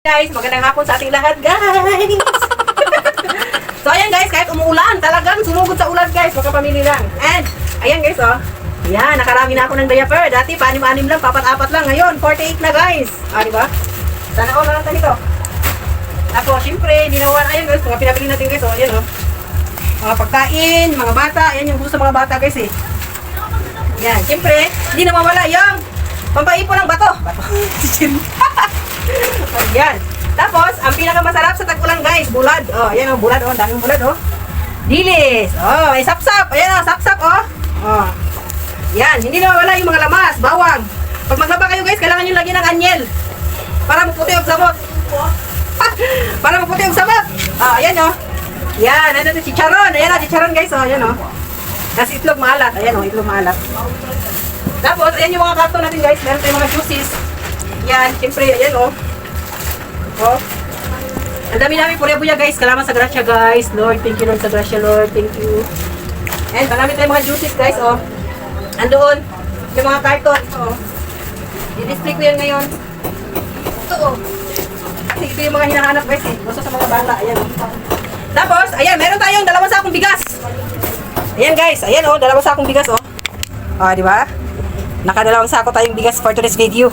Guys, magandang hapon sa ating lahat, guys. so, ayan guys, kahit umuulan, talagang sumugod sa ulan, guys. Magkapamili lang. And, ayan guys, oh. Yan, nakarami na ako ng diaper. Dati, paanim-anim lang, papat-apat lang. Ngayon, 48 na, guys. Ah, di ba? Sana all lang nito. Tapos, syempre, hindi nawawan. Ayan guys, mga pinabili natin guys, oh. Ayan, oh. Mga pagkain, mga bata. Ayan yung gusto ng mga bata, guys, eh. Yan, syempre, hindi na mawala yung pampaipon ng bato. Bato. Ayan. Tapos, ang pinakamasarap sa tag-ulan, guys, bulad. Oh, ayan oh, bulad oh, daming bulad oh. Dilis. Oh, may sapsap. Ayan oh, sapsap oh. Oh. Yan, hindi na mawala yung mga lamas, bawang. Pag maglaba kayo, guys, kailangan nyo lagyan ng anyel. Para maputi ang sabot. para maputi ang sabot. Oh, ayan oh. Yan, ano ito, chicharon. Ayan oh, chicharon, guys, oh, ayan oh. Tapos itlog maalat. Ayan oh, itlog maalat. Tapos, ayan yung mga karton natin, guys. Meron tayong mga juices. Yan, siyempre, ayan oh. Oh. Ang dami namin pure buya guys. Salamat sa grasya guys. Lord, thank you Lord sa grasya Lord. Thank you. And marami tayong mga juices guys. Oh. Andoon. Yung mga carton. Oh. I-display ko yan ngayon. Ito oh. Ito yung mga hinahanap guys eh. Gusto sa mga bata. Ayan oh. Tapos, ayan, meron tayong dalawang sakong bigas. Ayan guys, ayan oh, dalawang sakong bigas oh. Ah, di ba? Nakadalawang sako tayong bigas for today's video.